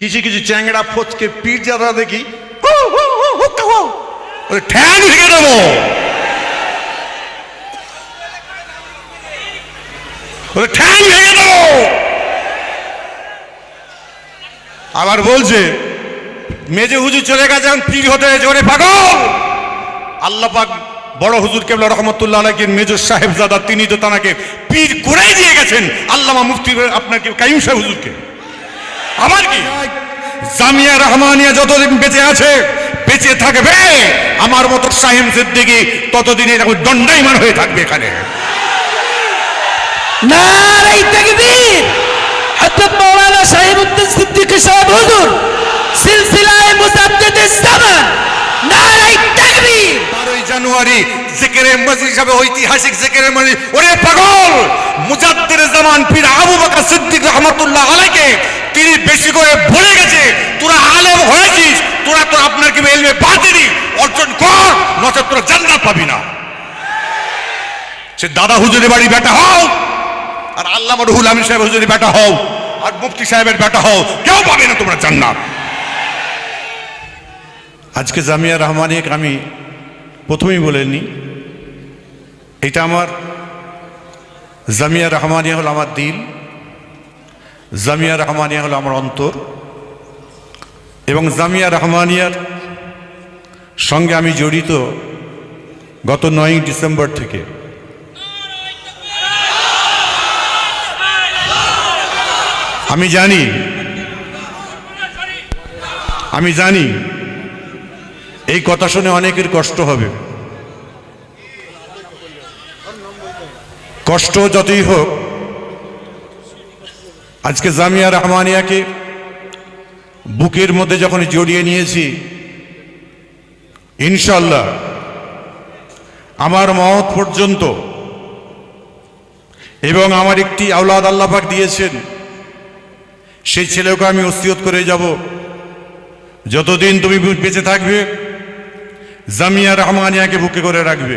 কিছু কিছু চ্যাংড়া ফচকে পিঠ যারা দেখি। ঠ্যাং ভেঙে দেবো। ঠ্যাং ভেঙে দেবো। আবার বলছে মেজে হুজুর চলে গেছে পীর হতে জোরে পাগল। আল্লাহ পাক বড় হুজুর কেবল রহমতুল্লাহ আলাইকে মেজর সাহেব জাদা তিনি তো তানাকে পীর করেই দিয়ে গেছেন। আল্লামা মুফতি আপনাকে কাইম সাহেব হুজুরকে। আমার কি? জামিয়া রহমানিয়া যতদিন বেঁচে আছে বেঁচে থাকবে। আমার মতো সাহেব সিদ্দিকি ততদিন এরকম দণ্ডাইমান হয়ে থাকবে এখানে। নারাই তাকবীর। হযরত মাওলানা সাহেবউদ্দিন সিদ্দিকী সাহেব হুজুর সিলসিলায়ে মুজাদ্দিদিস জামান নারাই তাকবীর। বারোই জানুয়ারি জেকেরে ঐতিহাসিক জেকেরে ওরে পাগল! মুজাদ্দের জামান পীর আবু বকর সিদ্দিক রহমতুল্লাহ তিনি বেশি করে বলে গেছে। তোরা আলেম হয়েছিস, তোরা তো আপনার কি এলমে অর্জন কর, নচেত তোরা জান্নাত পাবি না। সে দাদা হুজুরের বাড়ি বেটা হও, আর আল্লাহ রুহুল সাহেব হুজুরের বেটা হও, আর মুফতি সাহেবের বেটা হও, কেউ পাবে না তোমরা জান্নাত। আজকে জামিয়া রহমানিক আমি প্রথমেই বলেনি এটা আমার জামিয়া রহমানিয়া হলো আমার দিল। জামিয়া রহমানিয়া হলো আমার অন্তর। এবং জামিয়া রহমানিয়ার সঙ্গে আমি জড়িত গত নয়ই ডিসেম্বর থেকে। আমি জানি আমি জানি এই কথা শুনে অনেকের কষ্ট হবে। কষ্ট যতই হোক আজকে জামিয়া রহমানিয়াকে বুকের মধ্যে যখন জড়িয়ে নিয়েছি ইনশাল্লাহ আমার মত পর্যন্ত এবং আমার একটি আওলাদ আল্লাপাক দিয়েছেন, সেই ছেলেকে আমি ওসিয়ত করে যাব। যতদিন তুমি বেঁচে থাকবে, জামিয়া রহমানিয়াকে বুকে করে রাখবে।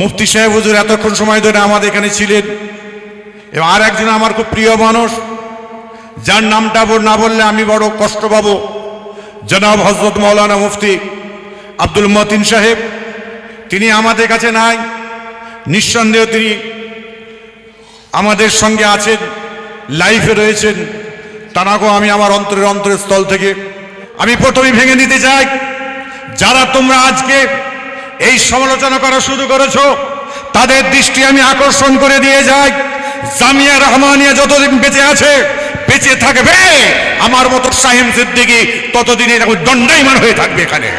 মুফতি সাহেব হুজুর এতক্ষণ সময় ধরে আমাদের এখানে ছিলেন। এবং আর একজন আমার খুব প্রিয় মানুষ, যার নামটা না বললে আমি বড় কষ্ট পাবো। জনাব হজরত মৌলানা মুফতি আব্দুল মতিন সাহেব, তিনি আমাদের কাছে নাই। নিঃসন্দেহ তিনি আমাদের সঙ্গে আছেন, লাইফে রয়েছেন। তানাকেও আমি আমার অন্তরের অন্তরের স্থল থেকে আমি প্রথমেই ভেঙে দিতে চাই, যারা তোমরা আজকে এই সমালোচনা করা শুরু করেছ। তাদের দৃষ্টি আমি আকর্ষণ করে দিয়ে যাই। জামিয়া রহমানিয়া যতদিন বেঁচে আছে বেঁচে থাকবে। আমার মতো সাহিম সিদ্দিকি ততদিন এরকম দণ্ডাইমান হয়ে থাকবে এখানে।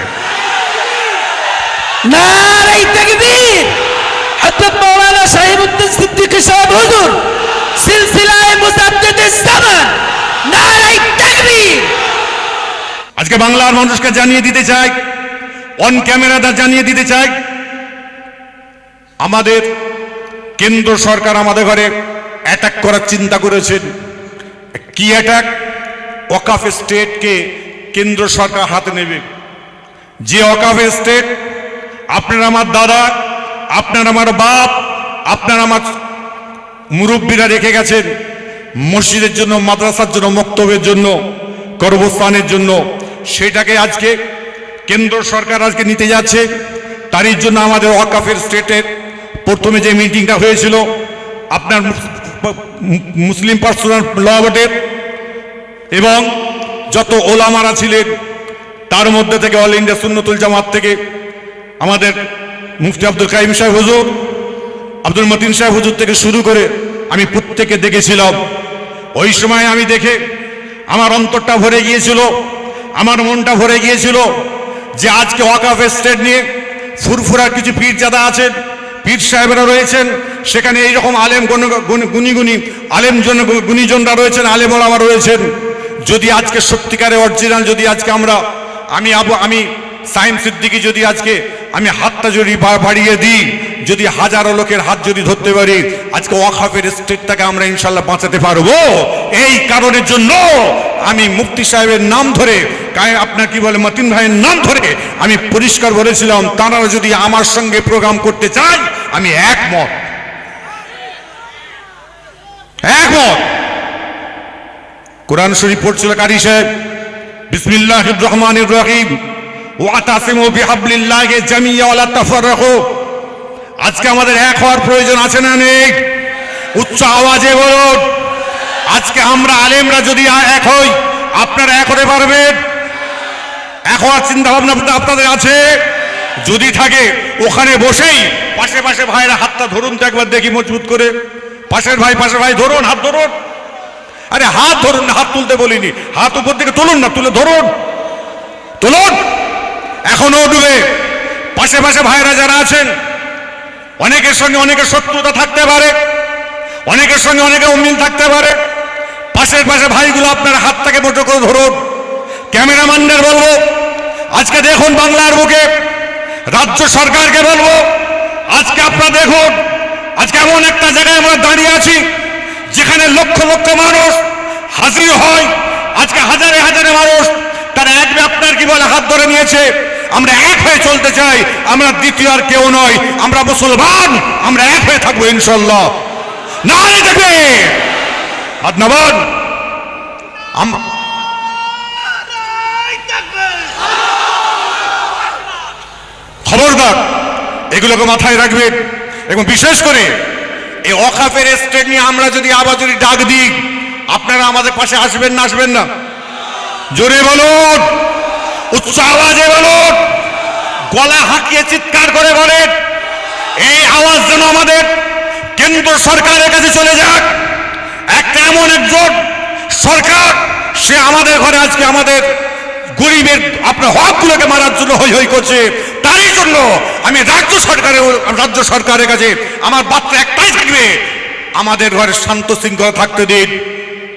আজকে বাংলার মানুষকে জানিয়ে দিতে চাই অন ক্যামেরাটা জানিয়ে দিতে চাই, আমাদের কেন্দ্র সরকার আমাদের ঘরে অ্যাটাক করার চিন্তা করেছেন। কি অ্যাটাক ওকাফ স্টেটকে কেন্দ্র সরকার হাতে নেবে। যে ওকাফ স্টেট আপনার আমার দাদা, আপনার আমার বাপ, আপনার আমার মুরব্বীরা রেখে গেছেন মসজিদের জন্য, মাদ্রাসার জন্য, মক্তবের জন্য কর্মস্থানের জন্য। সেটাকে আজকে কেন্দ্র সরকার আজকে নিতে যাচ্ছে। তারই জন্য আমাদের ওয়াকাফের স্টেটের প্রথমে যে মিটিংটা হয়েছিল, আপনার মুসলিম পার্সোনাল ল বোর্ডের এবং যত ওলামারা ছিলেন, তার মধ্যে থেকে অল ইন্ডিয়া সুন্নতুল জামাত থেকে আমাদের মুফতি আব্দুল কাইম সাহেব হুজুর, আব্দুল মতিন সাহেব হুজুর থেকে শুরু করে আমি প্রত্যেকে দেখেছিলাম। ওই সময় আমি দেখে আমার অন্তরটা ভরে গিয়েছিল, আমার মনটা ভরে গিয়েছিল। যে আজকে ওয়াকাফ স্টেট নিয়ে ফুরফুরার কিছু পীরজাদা আছেন, পীর সাহেবেরা রয়েছেন, সেখানে এইরকম আলেম গুণ- গুণ- গুণী গুণী, আলেম জন গুণীজনরা রয়েছেন, আলেম ওলামা রয়েছেন। যদি আজকে সত্যিকারে অরিজিনাল যদি আজকে আমরা, আমি আবু আমি সাইম সিদ্দিকি যদি আজকে আমি হাতটা যদি বাড়িয়ে দিই, যদি হাজারো লোকের হাত যদি ধরতে পারি, আজকে ওয়াকাফের স্টেটটাকে আমরা ইনশাল্লাহ বাঁচাতে পারব। এই কারণের জন্য আমি মুফতি সাহেবের নাম ধরে কায়- আপনার কি বলে, মতিন ভাইয়ের নাম ধরে আমি পরিষ্কার বলেছিলাম, তারা যদি আমার সঙ্গে প্রোগ্রাম করতে চায় আমি একমত। একমত। কোরআন শরীফ পড়ছিল কারি সাহেব বিসমিল্লাহ রহমান আজকে আমাদের এক হওয়ার প্রয়োজন আছে না নেই? উচ্চ আওয়াজে বলুন। আজকে আমরা আলেমরা যদি এক হই, আপনারা এক হতে পারবেন? হওয়ার চিন্তা ভাবনা আপনাদের আছে? যদি থাকে, ওখানে বসেই পাশে পাশে ভাইরা হাতটা ধরুন তো একবার দেখি মজবুত করে। পাশের ভাই পাশের ভাই, ধরুন, হাত ধরুন। আরে হাত ধরুন না, হাত তুলতে বলিনি। হাত উপর থেকে তুলুন না, তুলে ধরুন। তুলুন। এখনও ডুবে। পাশে পাশে ভাইরা যারা আছেন, অনেকের সঙ্গে অনেকের শত্রুতা থাকতে পারে, অনেকের সঙ্গে অনেকে অমিল থাকতে পারে। পাশের পাশে ভাইগুলো আপনার হাতটাকে মোটো করে ধরুন। ক্যামেরাম্যানদের বলব আজকে দেখুন বাংলার বুকে। রাজ্য সরকারকে বলব, আজকে আপনারা দেখুন, আজকে এমন একটা জায়গায় আমরা দাঁড়িয়ে আছি, যেখানে লক্ষ লক্ষ মানুষ হাজির হয়। আজকে হাজারে হাজারে মানুষ তারা এক আপনার কি বলে হাত ধরে নিয়েছে, আমরা এক হয়ে চলতে চাই, আমরা দ্বিতীয় আর কেউ নয় আমরা মুসলমান, আমরা এক হয়ে থাকব ইনশাল্লাহ না দেখবে হাত নামান আম- খবরদার এগুলোকে মাথায় রাখবেন এবং বিশেষ করে এই অখাফের স্টেট নিয়ে আমরা যদি আবার যদি ডাক দিই, আপনারা আমাদের পাশে আসবেন না আসবেন না? জোরে বলুন, উচ্চ আওয়াজে বলুন, গলা হাঁকিয়ে চিৎকার করে বলেন, এই আওয়াজ যেন আমাদের কেন্দ্র সরকারের কাছে চলে যাক। একটা এমন একজন সরকার, সে আমাদের ঘরে আজকে আমাদের গরিবের, আপনার হকগুলোকে মারার জন্য হই হই করছে। জন্য আমি রাজ্য সরকারের রাজ্য সরকারের কাছে আমার বার্তা একটাই থাকবে। আমাদের ঘরে শান্ত শৃঙ্খলা থাকতে দিন।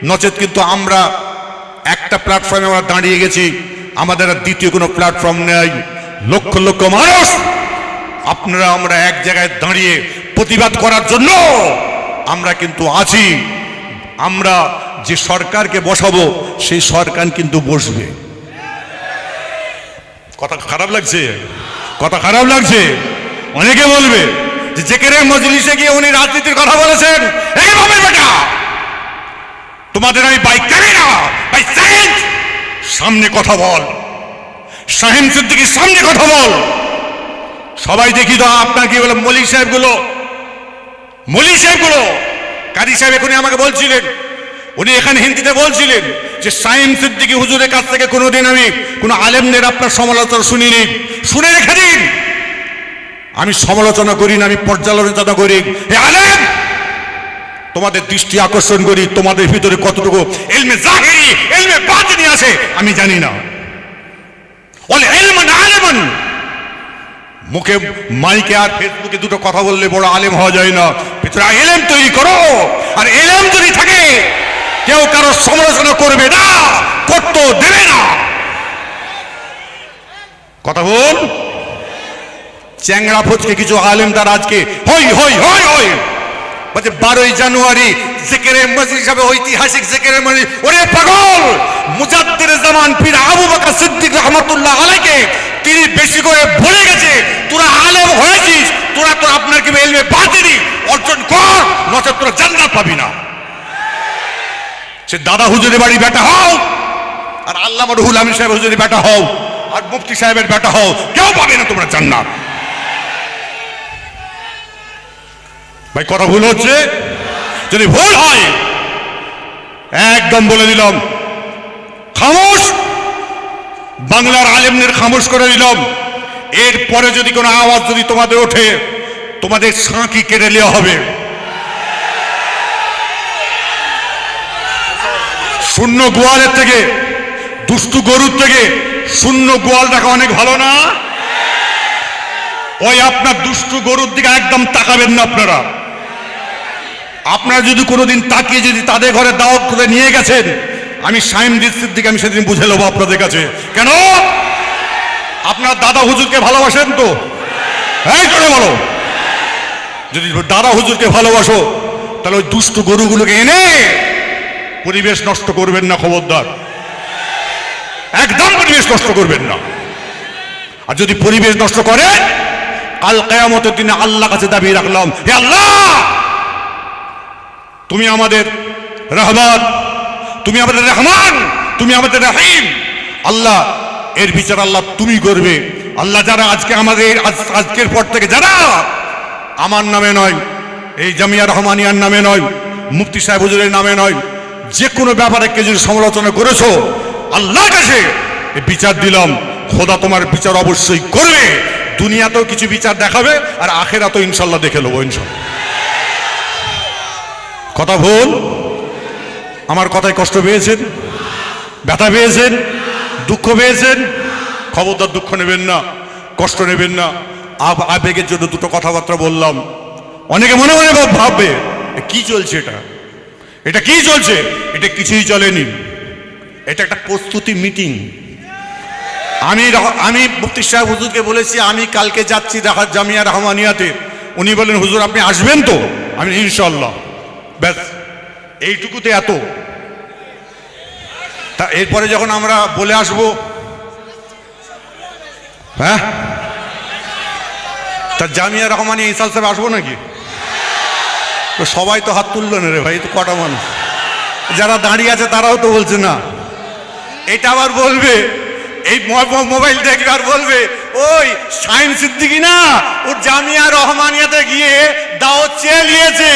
নচেত কিন্তু আমরা একটা প্ল্যাটফর্মে আমরা দাঁড়িয়ে গেছি। আমাদের দ্বিতীয় কোনো প্ল্যাটফর্ম নেই। লক্ষ লক্ষ মানুষ, আপনারা আমরা এক জায়গায় দাঁড়িয়ে প্রতিবাদ করার জন্য আমরা কিন্তু আছি। আমরা যে সরকারকে বসাবো, সেই সরকার কিন্তু বসবে। কথা খারাপ লাগছে? কথা খারাপ লাগছে। অনেকে বলবে যে যেখানে মজলিসে গিয়ে উনি রাজনীতির কথা বলেছেন। তোমাদের আমি বাইক কারি না সামনে কথা বল। শাহিন সিদ্দিকির সামনে কথা বল। সবাই দেখি তো আপনার কি বলে মলি সাহেবগুলো মলি সাহেবগুলো কারি সাহেব এখনই আমাকে বলছিলেন, উনি এখানে হিন্দিতে বলছিলেন যে সাইম সিদ্দিকি হুজুরের কাছ থেকে কোনোদিন আমি কোনো আলেমদের আপনার সমালোচনা শুনিনি। শুনে রেখে দিন। আমি সমালোচনা করি না, আমি পর্যালোচনা করি। আলেম, তোমাদের দৃষ্টি আকর্ষণ করি, তোমাদের ভিতরে কতটুকু এলমে জাহেরি, এলমে বাতিনি আছে, আমি জানি না। বলে এলমান আলেমান। মুখে মাইকে আর ফেসবুকে দুটো কথা বললে বড় আলেম হওয়া যায় না। ভিতরে এলেম তৈরি করো, আর এলেম যদি থাকে, কেউ কারও সমালোচনা করবে না, করতেও দেবে না। কথা বল। চ্যাংড়া ফচকে কিছু আলেম তার আজকে, হই হই হই হই! বলছে, বারোই জানুয়ারি জেকেরে মসজিদ হিসাবে ঐতিহাসিক জেকেরে মসজিদ ওরে পাগল! মুজাদ্দির জামান পীর আবু বকর সিদ্দিক রহমতুল্লাহ আলাইকে তিনি বেশি করে বলে গেছে। তোরা আলেম হয়েছিস, তোরা তো আপনার কি এলমে বাতিনি, অর্জন কর নচেত তোরা জান্নাত পাবি না। সে দাদা হুজুরের বাড়ি বেটা হও, আর আল্লাহ রুহুল আমিন সাহেব হুজুরের বেটা হও। আর মুফতি সাহেবের বেটা হও, কেউ পাবে না তোমরা জান্নাত। ভাই, কথা ভুল হচ্ছে? যদি ভুল হয়, একদম বলে দিলাম, খামোশ। বাংলার আলেমদের খামোশ করে দিলাম। এরপরে যদি কোনো আওয়াজ যদি তোমাদের ওঠে, তোমাদের সাঁকি কেড়ে নেওয়া হবে। শূন্য গোয়ালের থেকে দুষ্টু গরুর থেকে শূন্য গোয়াল দেখা অনেক ভালো না? ওই আপনার দুষ্টু গরুর দিকে একদম তাকাবেন না আপনারা। আপনারা যদি কোনোদিন তাকিয়ে যদি তাদের ঘরে দাওয়াত করে নিয়ে গেছেন, আমি সাইম দৃষ্টির দিকে আমি সেদিন বুঝে নেব আপনাদের কাছে। কেন? আপনার দাদা হুজুরকে ভালোবাসেন তো? এই করে বলো। যদি দাদা হুজুরকে ভালোবাসো, তাহলে ওই দুষ্টু গরুগুলোকে এনে পরিবেশ নষ্ট করবেন না, খবরদার। পরিবেশ নষ্ট করবেন না। আর যদি পরিবেশ নষ্ট করে, কাল কেয়ামতের দিনে আল্লাহ কাছে দাবি রাখলাম, হে আল্লাহ! তুমি আমাদের রহমান, তুমি আমাদের রহমান, তুমি আমাদের রহিম। আল্লাহ, এর বিচার আল্লাহ তুমি করবে। আল্লাহ যারা আজকে আমাদের আজকের পর থেকে যারা আমার নামে নয়, এই জামিয়া রহমানিয়ার নামে নয়, মুফতি সাহেব হুজুরের নামে নয়, যে কোনো ব্যাপারে কে যদি সমালোচনা করেছ, আল্লাহর কাছে বিচার দিলাম। খোদা তোমার বিচার অবশ্যই করবে। দুনিয়াতেও কিছু বিচার দেখাবে, আর আখেরাতেও ইনশাল্লাহ দেখে নেব, ইনশাল্লাহ। কথা ভুল? আমার কথায় কষ্ট পেয়েছেন? ব্যথা পেয়েছেন? দুঃখ পেয়েছেন? খবরদার দুঃখ নেবেন না, কষ্ট নেবেন না। আব- আবেগের জন্য দুটো কথাবার্তা বললাম। অনেকে মনে মনে ভাব- ভাববে কি চলছে এটা? এটা কি চলছে? এটা কিছুই চলেনি। এটা একটা প্রস্তুতি মিটিং। আমি আমি মুফতি সাহেব হুজুরকে বলেছি, আমি কালকে যাচ্ছি রাহাত জামিয়া রহমানিয়াতে। উনি বলেন, হুজুর, আপনি আসবেন তো? আমি ইনশাল্লাহ ব্যাস, এইটুকুতে এত। তা এরপরে যখন আমরা বলে আসব হ্যাঁ? তা জামিয়া রহমানি ইসাল সাহেব আসব নাকি? তো সবাই তো হাত তুললো না রে ভাই তো কটা মানুষ। যারা দাঁড়িয়ে আছে তারাও তো বলছে না। এটা আবার বলবে এই মোবাইল দেখবে আর বলবে, ওই সাইন সিদ্দিকি না, ওর জামিয়া রহমানিয়াতে গিয়ে দাও চেয়ে নিয়েছে।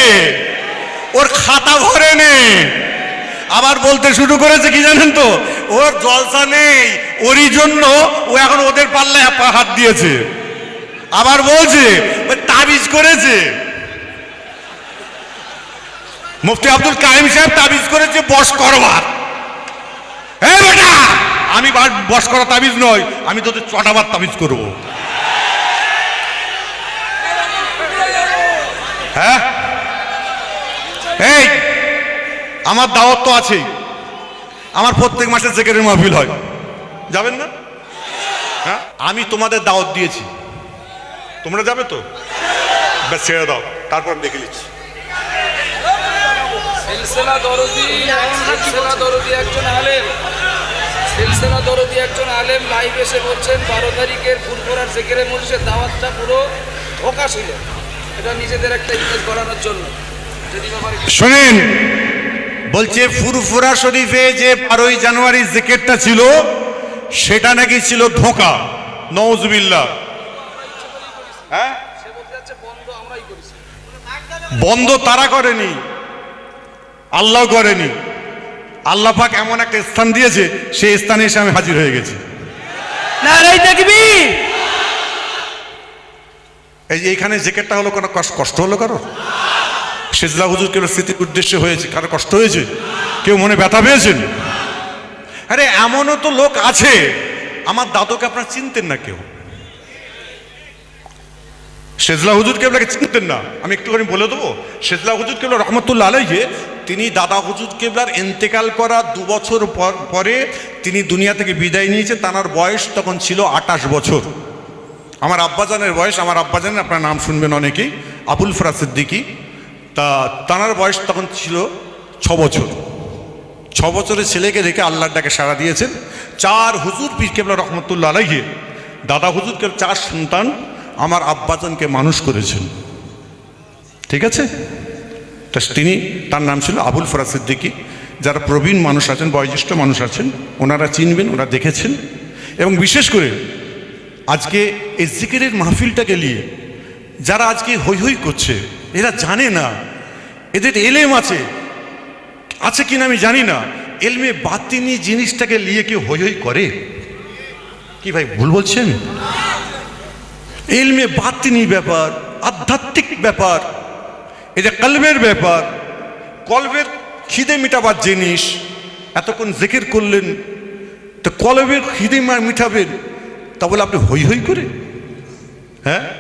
ওর খাতা ভরে নে। আবার বলতে শুরু করেছে, কি জানেন তো? ওর জলসা নেই, ওরই জন্য ও এখন ওদের পাল্লায় হাত দিয়েছে। আবার বলছে, ওই তাবিজ করেছে। মুফতি আব্দুল কাইম সাহেব তাবিজ করেছে, বস করবার। হ্যাঁ বেটা! আমি বস করা তাবিজ নয়, আমি তোদের চটাবার তাবিজ করব। হ্যাঁ? এই, আমার দাওয়াত তো আছেই। আমার প্রত্যেক মাসে জেকেরের মাহফিল হয়। যাবেন না? হ্যাঁ? আমি তোমাদের দাওয়াত দিয়েছি। তোমরা যাবে তো? ব্যাস, ছেড়ে দাও। তারপর আমি দেখে নিচ্ছি। দরদি দরদি একজন সিলসিলা দরদি একজন আলেম লাইভ এসে বলছেন বারো তারিখের ফুলপুরার জেকেরে মজলিসের দাওয়াতটা পুরো ধোকা ছিল এটা নিজেদের একটা ইমেজ বাড়ানোর জন্য। যদি শোনেন বলছে ফুরফুরা শরীফে যে বারোই জানুয়ারি জেকেটটা ছিল সেটা নাকি ছিল ধোঁকা। নওজবিল্লা হ্যাঁ? বন্ধ তারা করেনি আল্লাহ করেনি। আল্লাহ পাক এমন একটা স্থান দিয়েছে সেই স্থানে এসে আমি হাজির হয়ে গেছি। এই যে এইখানে জ্যাকেটটা হলো কোনো কষ্ট- হলো কারও? সেজলা হুজুর কেউ স্মৃতির উদ্দেশ্যে হয়েছে কারও কষ্ট হয়েছে? কেউ মনে ব্যথা পেয়েছেন? আরে এমনও তো লোক আছে। আমার দাদুকে আপনারা চিনতেন না কেউ? সেজলা হুজুর কেবলাকে চিনতেন না? আমি একটুখানি বলে দেবো। সেজলা হুজুর কেবলা রহমতুল্লাহ আলাইহে তিনি দাদা হুজুর কেবলার এন্তেকাল করা দু বছর পর- তিনি দুনিয়া থেকে বিদায় নিয়েছে তার বয়স তখন ছিল আটাশ বছর। আমার আব্বাজানের বয়স, আমার আব্বাজানের আপনার নাম শুনবেন অনেকেই, আবুল ফরাজ সিদ্দিকি। তা তানার বয়স তখন ছিল ছ বছর। ছ বছরের ছেলেকে রেখে আল্লাহর ডাকে সাড়া দিয়েছেন। চার হুজুর পীর কেবলা রহমতুল্লাহ আলাইহে, দাদা হুজুরকে চার সন্তান আমার আব্বাজানকে মানুষ করেছেন। ঠিক আছে? তা তিনি, তার নাম ছিল আবুল ফরাজ সিদ্দিকি। যারা প্রবীণ মানুষ আছেন, বয়োজ্যেষ্ঠ মানুষ আছেন, ওনারা চিনবেন, ওরা দেখেছেন। এবং বিশেষ করে আজকে এই জিকিরের মাহফিলটাকে নিয়ে যারা আজকে হৈ হৈ করছে, এরা জানে না, এদের এলেম আছে আছে কিনা আমি জানি না। এলমে বাতিনি জিনিসটাকে নিয়ে কেউ হৈ হৈ করে? কি ভাই, ভুল বলছেন? এলমে বাতিনি ব্যাপার, আধ্যাত্মিক ব্যাপার এটা কলবের ব্যাপার, কলবের খিদে মিটাবার জিনিস, এতক্ষণ জেকের করলেন, তো কলবের খিদে মিটাবেন, তা বলে আপনি হই হই করে? হ্যাঁ?